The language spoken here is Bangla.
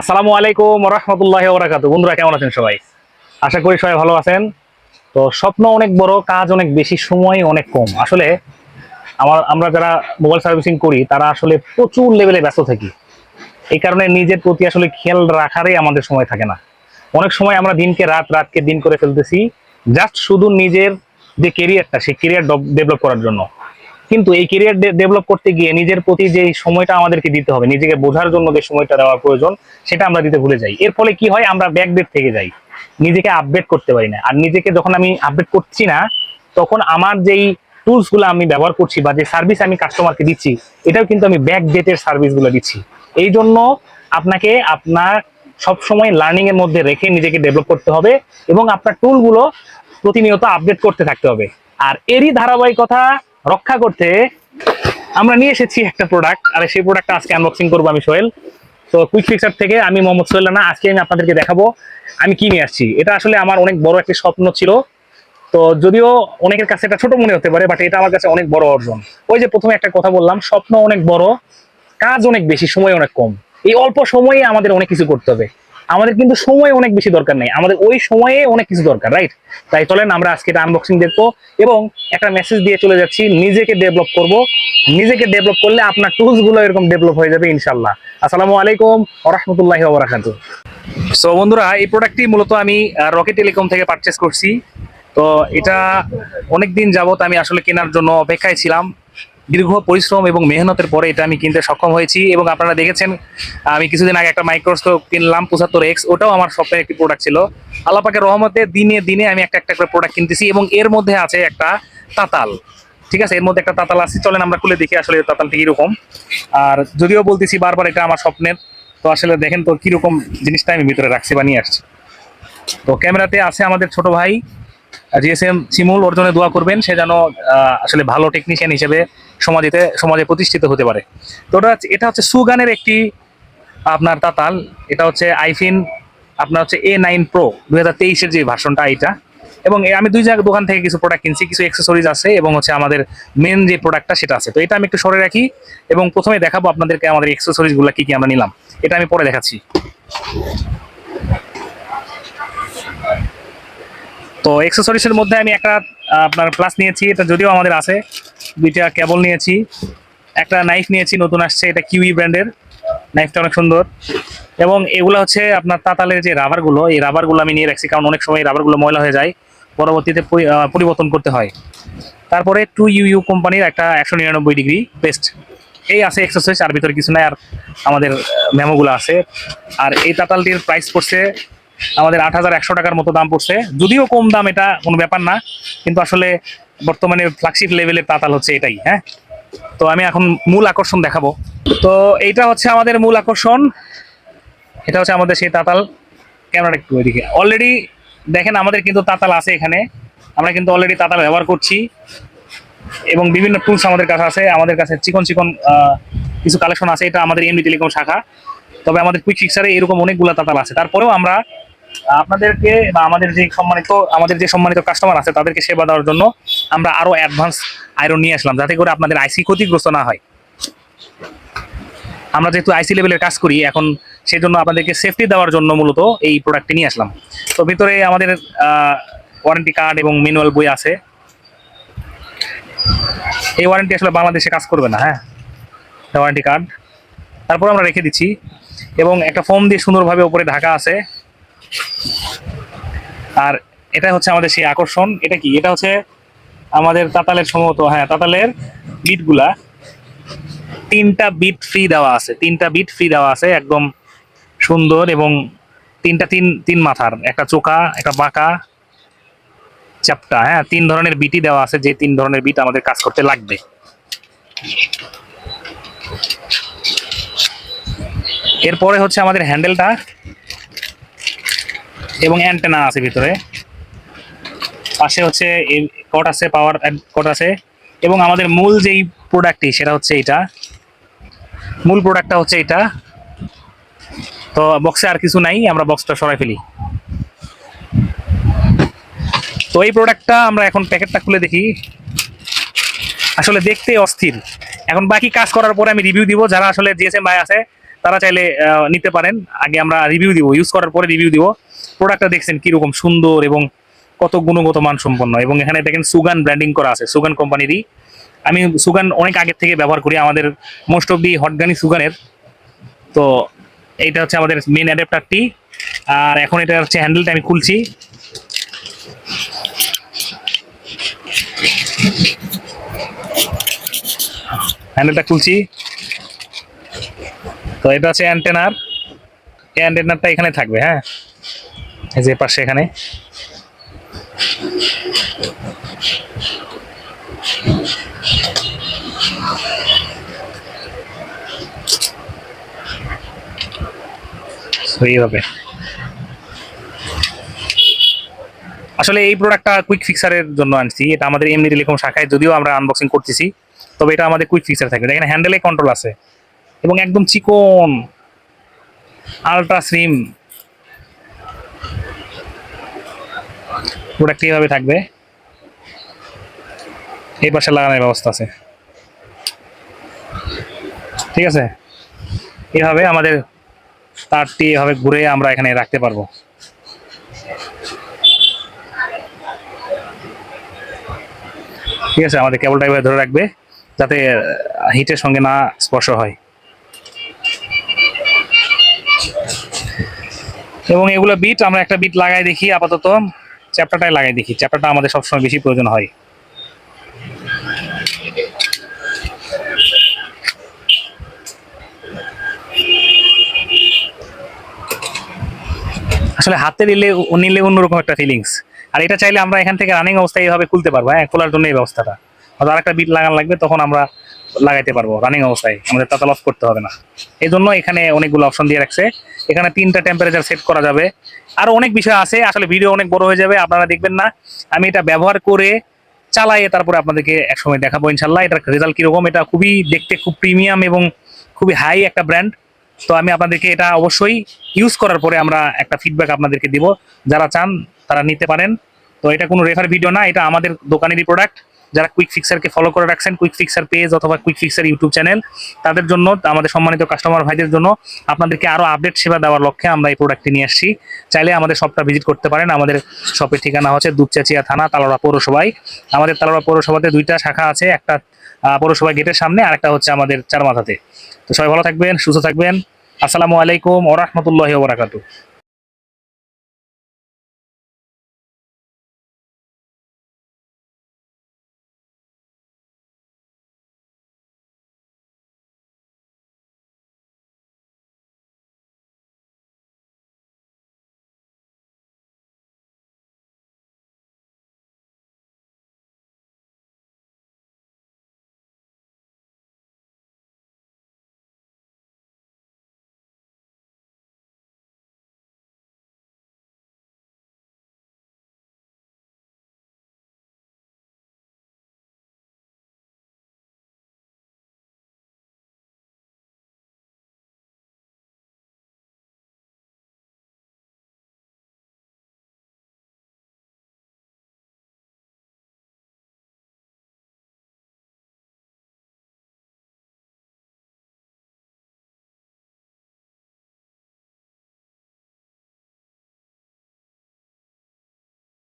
আসসালামু আলাইকুম রহমতুল্লাহ ওরাকাত বন্ধুরা, কেমন আছেন সবাই? আশা করি সবাই ভালো আছেন। তো স্বপ্ন অনেক বড়, কাজ অনেক বেশি, সময় অনেক কম। আসলে আমার, আমরা যারা মোবাইল সার্ভিসিং করি, তারা আসলে প্রচুর লেভেলে ব্যস্ত থাকি। এই কারণে নিজের প্রতি আসলে খেয়াল রাখারই আমাদের সময় থাকে না। অনেক সময় আমরা দিনকে রাত, রাতকে দিন করে ফেলতেছি জাস্ট শুধু নিজের যে কেরিয়ারটা সেই কেরিয়ার ডেভেলপ করার জন্য। কিন্তু এই কেরিয়ার ডেভেলপ করতে গিয়ে নিজের প্রতি যে সময়টা আমাদেরকে দিতে হবে, নিজেকে বোঝার জন্য যে সময়টা দেওয়ার প্রয়োজন, সেটা আমরা দিতে ভুলে যাই। এর ফলে কি হয়, আমরা ব্যাকডেট থেকে যাই। নিজেকে আপডেট করতে পারি না। আর নিজেকে যখন আমি আপডেট করছি না, তখন আমার যেই টুলসগুলো আমি ব্যবহার করছি বা যে সার্ভিস আমি কাস্টমারকে দিচ্ছি, এটাও কিন্তু আমি ব্যাক ডেটের সার্ভিসগুলো দিচ্ছি। এই জন্য আপনাকে আপনার সবসময় লার্নিং এর মধ্যে রেখে নিজেকে ডেভেলপ করতে হবে এবং আপনার টুলগুলো প্রতিনিয়ত আপডেট করতে থাকতে হবে। আর এরই ধারাবাহিকতা রক্ষা করতে আমরা নিয়ে এসেছি একটা প্রোডাক্ট আর সেই প্রোডাক্টটা আজকে আনবক্সিং করব আমি সোহেল। তো কুইক ফিক্সার থেকে আমি মোহাম্মদ সোহেল রানা, আজকে আমি আপনাদেরকে দেখাবো আমি কি নিয়ে আসছি। এটা আসলে আমার অনেক বড় একটা স্বপ্ন ছিল। তো যদিও অনেকের কাছে এটা ছোট মনে হতে পারে বাট এটা আমার কাছে অনেক বড় অর্জন। ওই যে প্রথমে একটা কথা বললাম, স্বপ্ন অনেক বড়, কাজ অনেক বেশি, সময় অনেক কম। এই অল্প সময়ে আমাদের অনেক কিছু করতে হবে। আমাদের কিন্তু সময় অনেক বেশি দরকার নেই। আমাদের ওই সময়ে অনেক কিছু দরকার রাইট তাই চলেন আমরা আজকে এটা আনবক্সিং দেখব এবং একটা মেসেজ দিয়ে চলে যাচ্ছি, নিজেকে ডেভেলপ করব। নিজেকে ডেভেলপ করলে আপনার টুলসগুলো এরকম ডেভেলপ হয়ে যাবে ইনশাল্লাহ আসসালামু আলাইকুম রহমতুল্লাহ ওবরাকাতু সো বন্ধুরা, এই প্রোডাক্টটি মূলত আমি রকেট টেলিকম থেকে পারচেস করছি। তো এটা অনেক দিন যাবত আমি আসলে কেনার জন্য অপেক্ষায় ছিলাম। দীর্ঘ পরিশ্রম এবং মেহনতের পরে এটা আমি কিনতে সক্ষম হয়েছি এবং আপনারা দেখেছেন, আমি কিছুদিন আগে একটা মাইক্রোস্কোপ কিনলাম, পঁচাত্তর এক্স ওটাও আমার স্বপ্নের একটি প্রোডাক্ট ছিল। আল্লাহ পাকের রহমতে দিনে দিনে আমি একটা একটা করে প্রোডাক্ট কিনতেছি এবং এর মধ্যে আছে একটা তাতাল। ঠিক আছে? এর মধ্যে একটা তাতাল আছে, চলেন আমরা খুলে দেখি আসলে তাতালটি কীরকম। আর যদিও বলতেছি বারবার এটা আমার স্বপ্নের, তো আসলে দেখেন তো কীরকম জিনিসটা আমি ভিতরে রাখছি বানিয়ে আসছি। তো ক্যামেরাতে আছে আমাদের ছোট ভাই জিএসএম শিমুল, ওর জন্য দোয়া করবেন, সে যেন আসলে ভালো টেকনিশিয়ান হিসেবে সমাজেতে, সমাজে প্রতিষ্ঠিত হতে পারে। তো ওটা এটা হচ্ছে সুগানের একটি, আপনার তাতাল, এটা হচ্ছে আইফিন, আপনার হচ্ছে এ নাইন প্রো, দুই হাজার তেইশের যে ভার্সনটা এটা। এবং আমি দুই জায়গা, দোকান থেকে কিছু প্রোডাক্ট কিনছি, কিছু অ্যাক্সেসরিজ আছে, এবং হচ্ছে আমাদের মেন যে প্রোডাক্টটা সেটা আছে। তো এটা আমি একটু সরে রাখি, এবং প্রথমে দেখাবো আপনাদেরকে আমাদের অ্যাক্সেসরিজগুলো কী কী আমরা নিলাম। এটা আমি পরে দেখাচ্ছি। তো অ্যাক্সেসরিজের মধ্যে আমি একটা, আপনার প্লাস নিয়েছি, এটা যদিও আমাদের আছে। দুইটা কেবল নিয়েছি, একটা নাইফ নিয়েছি, নতুন আসছে, এটা কিউই ব্র্যান্ডের নাইফটা অনেক সুন্দর। এবং এগুলো হচ্ছে আপনার তাতালের যে রাবারগুলো, এই রাবারগুলো আমি নিয়ে রাখছি, কারণ অনেক সময় রাবারগুলো ময়লা হয়ে যায়, পরবর্তীতে পরিবর্তন করতে হয়। তারপরে টু ইউ কোম্পানির একটা একশো নিরানব্বই ডিগ্রি পেস্ট এই আছে এক্সারসাইজ আর ভিতরে কিছু নাই, আর আমাদের মেমোগুলো আছে। আর এই তাতালটির প্রাইস পড়ছে, আমাদের আট হাজার একশো টাকার মতো দাম পড়ছে। যদিও কম দাম, এটা কোনো ব্যাপার না, কিন্তু আসলে বর্তমানে ফ্ল্যাগশিপ লেভেলের তাতাল হচ্ছে এটাই হ্যাঁ? তো আমি এখন মূল আকর্ষণ দেখাবো। তো এইটা হচ্ছে আমাদের মূল আকর্ষণ। এটা হচ্ছে আমাদের সেই তাতাল। ক্যামেরাটা একটু ওইদিকে। অলরেডি দেখেন আমাদের কিন্তু তাতাল আছে এখানে। আমরা কিন্তু অলরেডি তাতাল ব্যবহার করছি। এবং বিভিন্ন টুলস আমাদের কাছে আছে। আমাদের কাছে চিকন চিকন কিছু কালেকশন আছে। এটা আমাদের এমনি টেলিকম শাখা। তবে আমাদের কুইক ফিক্সারে এরকম অনেকগুলো তাতাল আছে। তারপরেও আমরা আপনাদেরকে বা আমাদের যে সম্মানিত, আমাদের যে সম্মানিত কাস্টমার আছে, তাদেরকে সেবা দেওয়ার জন্য আমরা আরও অ্যাডভান্স আয়রন নিয়ে আসলাম, যাতে করে আপনাদের আইসি ক্ষতিগ্রস্ত না হয়। আমরা যেহেতু আইসি লেভেলের কাজ করি, এখন সেই জন্য আপনাদেরকে সেফটি দেওয়ার জন্য মূলত এই প্রোডাক্টটি নিয়ে আসলাম। তো ভিতরে আমাদের ওয়ারেন্টি কার্ড এবং ম্যানুয়াল বই আছে। এই ওয়ারেন্টি আসলে বাংলাদেশে কাজ করবে না হ্যাঁ? ওয়ারেন্টি কার্ড তারপর আমরা রেখে দিচ্ছি এবং একটা ফোম দিয়ে সুন্দরভাবে উপরে ঢাকা আছে। আর এটা হচ্ছে আমাদের সেই আকর্ষণ। এটা কি? এটা হচ্ছে আমাদের তাতালের সম্ভবত হ্যাঁ তাতালের বিটগুলা তিনটা বিট ফ্রি দেওয়া আছে, তিনটা বিট ফ্রি দেওয়া আছে, একদম সুন্দর এবং তিনটা, তিন তিন মাথার, একটা চোকা একটা বাঁকা চাপটা হ্যাঁ তিন ধরনের বিটই দেওয়া আছে যে তিন ধরনের বিট আমাদের কাজ করতে লাগবে। এরপরে হচ্ছে আমাদের হ্যান্ডেলটা এবং অ্যান্টেনা আছে ভিতরে। পাশে হচ্ছে কট আছে পাওয়ার কট আছে। এবং আমাদের মূল যেই প্রোডাক্টটি সেটা হচ্ছে এটা মূল প্রোডাক্টটা হচ্ছে এটা তো বক্সে আর কিছু নাই, আমরা বক্সটা সরাই ফেলি। তো এই প্রোডাক্টটা আমরা এখন প্যাকেটটা খুলে দেখি। আসলে দেখতে অস্থির। এখন বাকি কাজ করার পরে আমি রিভিউ দিব। যারা আসলে জিএসএম ভাই আছে, তারা চাইলে নিতে পারেন। আগে আমরা রিভিউ দিব। ইউজ করার পরে রিভিউ দিব। প্রোডাক্টটা দেখছেন কীরকম সুন্দর এবং কত গুণগত মান সম্পন্ন এবং এখানে দেখেন সুগান ব্র্যান্ডিং করা আছে। সুগান কোম্পানিরই আমি সুগান অনেক আগে থেকে ব্যবহার করি। আমাদের মোস্ট অফ দি হটগানি সুগানের তো এইটা হচ্ছে আমাদের মেন অ্যাডাপ্টারটি আর এখন এটা হচ্ছে হ্যান্ডেলটা আমি খুলছি। হ্যান্ডেলটা খুলছি। তো এটা হচ্ছে অ্যান্টেনার অ্যান্টেনারটা এখানে থাকবে হ্যাঁ। যে পাশে এখানে। এইভাবে। আসলে এই প্রোডাক্টটা কুইক ফিক্সারের জন্য আনছি। এটা আমাদের এমনি টেলিকম শাখায় যদিও আমরা আনবক্সিং করতেছি, তবে এটা আমাদের কুইক ফিক্সার থাকবে। এখানে হ্যান্ডেলে কন্ট্রোল আছে। এবং একদম চিকন আলট্রা স্লিম প্রোডাক্ট এইভাবে থাকবে? এই পাশে লাগানোর ব্যবস্থা আছে। ঠিক আছে? এভাবে আমাদের তারটি এভাবে ঘুরে আমরা এখানে রাখতে পারব। ঠিক আছে? আমাদের কেবলটা এভাবে ধরে রাখবে যাতে হিটের সঙ্গে না স্পর্শ হয়। এবং এগুলো বিট আমরা একটা বিট লাগাই দেখি আপাতত। চ্যাপ্টারটাই লাগাই দেখি, চ্যাপ্টারটা আমাদের সবসময় বেশি প্রয়োজন হয়। আসলে হাতে নিলে নিলে অন্যরকম একটা ফিলিংস আর এটা চাইলে আমরা এখান থেকে রানিং অবস্থায় এইভাবে খুলতে পারব হ্যাঁ খোলার জন্য এই ব্যবস্থাটা। হয়তো আরেকটা বিট লাগান লাগবে, তখন আমরা লাগাইতে পারব রানিং অবস্থায়। আমাদের তাতাল অফ করতে হবে না। এই জন্য এখানে অনেকগুলো অপশন দিয়ে রাখছে। এখানে তিনটা টেম্পারেচার সেট করা যাবে। আর অনেক বিষয় আছে, আসলে ভিডিও অনেক বড় হয়ে যাবে, আপনারা দেখবেন না। আমি এটা ব্যবহার করে চালাইয়ে তারপরে আপনাদেরকে একসময় দেখাবো ইনশাল্লাহ। এটার রেজাল্ট কীরকম, এটা খুবই দেখতে খুব প্রিমিয়াম এবং খুবই হাই একটা ব্র্যান্ড তো আমি আপনাদেরকে এটা অবশ্যই ইউজ করার পরে আমরা একটা ফিডব্যাক আপনাদেরকে দিব। যারা চান, তারা নিতে পারেন। তো এটা কোনো রেফার ভিডিও না, এটা আমাদের দোকানেরই প্রোডাক্ট যারা কুইক ফিক্সারকে ফলো করে রাখছেন কুইক ফিক্সার পেজ অথবা কুইক ফিক্সার ইউটিউব চ্যানেল তাদের জন্য, আমাদের সম্মানিত কাস্টমার ভাইদের জন্য আপনাদেরকে আরও আপডেট সেবা দেওয়ার লক্ষ্যে আমরা এই প্রোডাক্টটি নিয়ে আসছি। চাইলে আমাদের শপটা ভিজিট করতে পারেন। আমাদের শপের ঠিকানা হচ্ছে দুপচাচিয়া থানা তালোড়া পৌরসভায়। আমাদের তালোড়া পৌরসভাতে দুইটা শাখা আছে, একটা পৌরসভা গেটের সামনে, আর একটা হচ্ছে আমাদের চারমাথাতে। তো সবাই ভালো থাকবেন, সুস্থ থাকবেন। আসসালামু আলাইকুম ওরহমতুল্লাহ ওবরাকাতু